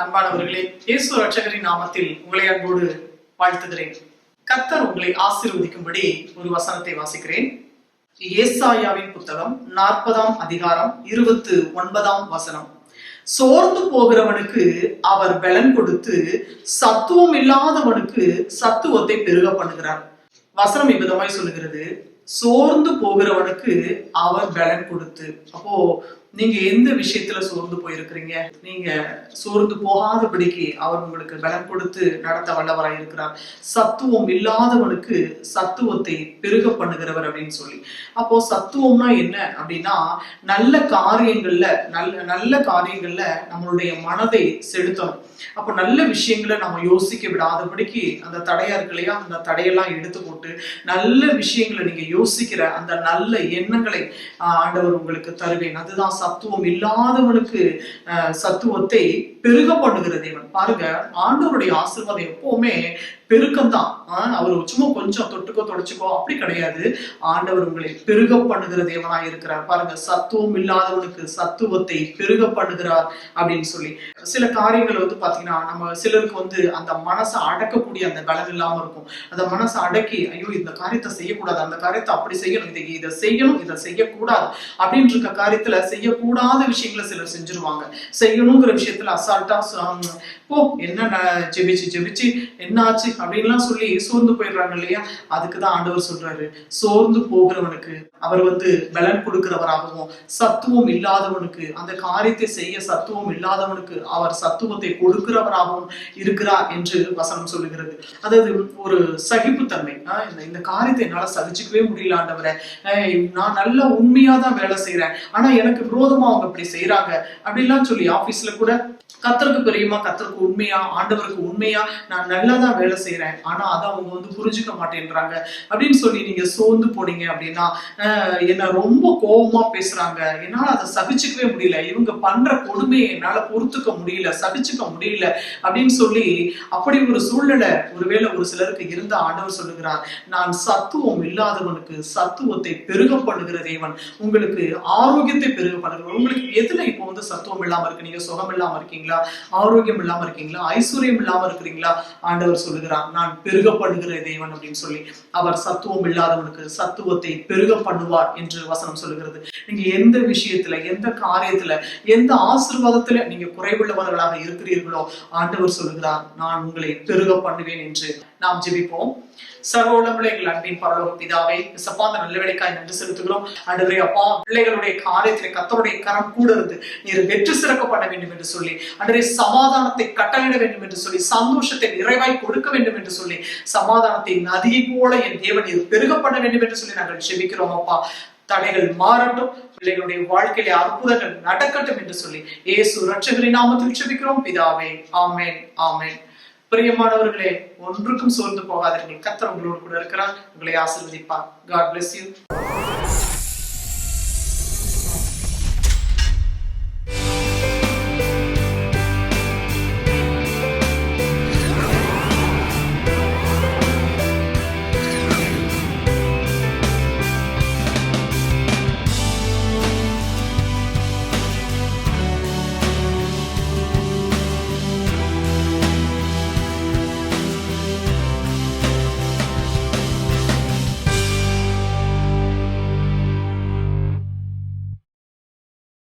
அன்பானவர்களே இயேசு ரட்சகரின் நாமத்தில் உங்களை அன்போடு வாழ்த்துகிறேன். கத்தர் உங்களை ஆசீர்வதிக்கும்படி ஒரு வசனத்தை வாசிக்கிறேன். ஏசாயாவின் புத்தகம் நாற்பதாம் அதிகாரம் இருபத்து ஒன்பதாம் வசனம். சோர்ந்து போகிறவனுக்கு அவர் பலன் கொடுத்து சத்துவம் இல்லாதவனுக்கு சத்துவத்தை பெருக பண்ணுகிறார். வசனம் இவ்விதமாய் சொல்லுகிறது சோர்ந்து போகிறவனுக்கு அவர் பலன் கொடுத்து. அப்போ நீங்க எந்த விஷயத்துல சோர்ந்து போயிருக்கிறீங்க? நீங்க சோர்ந்து போகாதபடிக்கு அவர் உங்களுக்கு பலம் கொடுத்து நடத்த வல்லவராய் இருக்கிறார். சத்துவம் இல்லாதவனுக்கு சத்துவத்தை பெருக பண்ணுகிறவர் அப்படின்னு சொல்லி. அப்போ சத்துவம்னா என்ன அப்படின்னா நல்ல காரியங்கள்ல நல்ல நல்ல காரியங்கள்ல நம்மளுடைய மனதை செலுத்தணும். அப்போ நல்ல விஷயங்களை நம்ம யோசிக்க விடாதபடிக்கு அந்த தடையா இருக்கு இல்லையா அந்த தடையெல்லாம் எடுத்து போட்டு நல்ல விஷயங்களை நீங்க யோசிக்கிற அந்த நல்ல எண்ணங்களை ஆஹ், ஆண்டவர் உங்களுக்கு தருவேன். அதுதான் சத்துவம் இல்லாதவனுக்கு ஆஹ், சத்துவத்தை பெருக பண்ணுகிற தேவன். பாருங்க ஆண்டவருடைய ஆசிர்வாதம் எப்பவுமே பெருக்கம்தான். அவர் சும்மா கொஞ்சம் தொட்டுக்கோ தொடச்சுக்கோ அப்படி கிடையாது. ஆண்டவர் உங்களை பெருக பண்ணுகிற தேவனாய் இருக்கிறார். பாருங்க சத்துவம் இல்லாதவனுக்கு சத்துவத்தை பெருக பண்ணுகிறார் அப்படின்னு சொல்லி. சில காரியங்கள் வந்து பாத்தீங்கன்னா நம்ம சிலருக்கு வந்து அந்த மனசை அடக்கக்கூடிய அந்த பலம் இல்லாம இருக்கும். அந்த மனசை அடக்கி ஐயோ இந்த காரியத்தை செய்யக்கூடாது. அந்த காரியத்தை அப்படி செய்யணும். இதை இதை செய்யணும். இதை செய்யக்கூடாது. அப்படின்னு இருக்க காரியத்துல செய்யக்கூடாத விஷயங்களை சிலர் செஞ்சிருவாங்க. செய்யணுங்கிற விஷயத்துல அசால்ட்டா ஓ போ என்ன ஜெபிச்சு ஜெபிச்சு என்ன ஆச்சு? அப்படின்லாம் சொல்லி சோர்ந்து போயிடுறாங்க இல்லையா? அதுக்கு தான் ஆண்டவர் சொல்றாரு சோர்ந்து போகிறவனுக்கு அவர் வந்து பலன் கொடுக்கிறவராகவும் சத்துவம் இல்லாதவனுக்கு அந்த காரியத்தை செய்ய சத்துவம் இல்லாதவனுக்கு அவர் சத்துவத்தை கொடுக்கிறவராகவும் இருக்கிறார் என்று வசனம் சொல்லுகிறது. அதாவது ஒரு சகிப்புத்தன்மை. இந்த காரியத்தை என்னால சகிச்சுக்கவே முடியல ஆண்டவரை. ஆஹ் நான் நல்ல உண்மையா தான் வேலை செய்யறேன் ஆனா எனக்கு விரோதமா அவங்க இப்படி செய்யறாங்க அப்படிலாம் சொல்லி ஆபீஸ்ல கூட கத்தருக்கு பெரியமா கத்தருக்கு உண்மையா ஆண்டவருக்கு உண்மையா நான் நல்லா தான் வேலை செய்யறேன் ஆனா அதை அவங்க வந்து புரிஞ்சுக்க மாட்டேன்றாங்க. அப்படின்னு சொல்லி நீங்க சோர்ந்து போனீங்க அப்படின்னா என்ன ரொம்ப கோபமா பேசுறாங்க. என்னால அதை சகிச்சுக்கவே முடியல. இவங்க பண்ற கொடுமையை என்னால பொறுத்துக்க முடியல சகிச்சுக்க முடியல அப்படின்னு சொல்லி அப்படி ஒரு சூழ்நிலை ஒருவேளை ஒரு சிலருக்கு இருந்த ஆண்டவர் சொல்லுகிறார். நான் சத்துவம் இல்லாதவனுக்கு சத்துவத்தை பெருக பண்ணுகிற தேவன். உங்களுக்கு ஆரோக்கியத்தை பெருக பண்ணுகிற உங்களுக்கு எதுல இப்போ வந்து சத்துவம் இல்லாம இருக்கு? நீங்க சுகம் இல்லாம இருக்கீங்களா? ஆரோக்கியம் இல்லாம இருக்கீங்களா? ஐஸ்வர்யம் இல்லாம இருக்கிறீங்களா? ஆண்டவர் சொல்லுகிறார். நான் பெருக பெருகப்படுகிற தேவன் அப்படின்னு சொல்லி அவர் சத்துவம் இல்லாதவனுக்கு சத்துவத்தை பெருக பண்ணுவார் என்று வசனம் சொல்லுகிறது. நீங்க எந்த விஷயத்துல எந்த காரியத்துல எந்த ஆசீர்வாதத்துல நீங்க குறைவுள்ளவர்களாக இருக்கிறீர்களோ ஆண்டவர் சொல்லுகிறார் நான் உங்களை பெருக பண்ணுவேன் என்று. நாம் ஜெபிப்போம். சர்வோளமுள்ள எங்கள் அன்பின் பரலோக பிதாவே சப்பா அந்த நல்ல வேலைக்காய் நன்றி செலுத்துகிறோம். ஆண்டவரே அப்பா பிள்ளைகளுடைய காரியத்திலே கத்தருடைய கரம் கூட இருந்து நீர் வெற்றி சிறக்க பண்ண வேண்டும் என்று சொல்லி அன்றே சமாதானத்தை கட்டளையிட வேண்டும் என்று சொல்லி சந்தோஷத்தை நிறைவாய் கொடுக்க வேண்டும் என்று சொல்லி சமாதானத்தை நதியை போல என் தேவன் நீர் பெருகப்பட வேண்டும் என்று சொல்லி நாங்கள் செபிக்கிறோம் அப்பா. தடைகள் மாறட்டும் பிள்ளைகளுடைய வாழ்க்கையிலே அற்புதங்கள் நடக்கட்டும் என்று சொல்லி இயேசு ரட்சகரின் நாமத்தில் செபிக்கிறோம் பிதாவே ஆமேன் ஆமேன். பிரியமானவர்களே ஒன்றுக்கும் சோர்ந்து போகாதீர்கள். கத்தர் உங்களோடு கூட இருக்கிறார். உங்களை ஆசிர்வதிப்பார். God bless you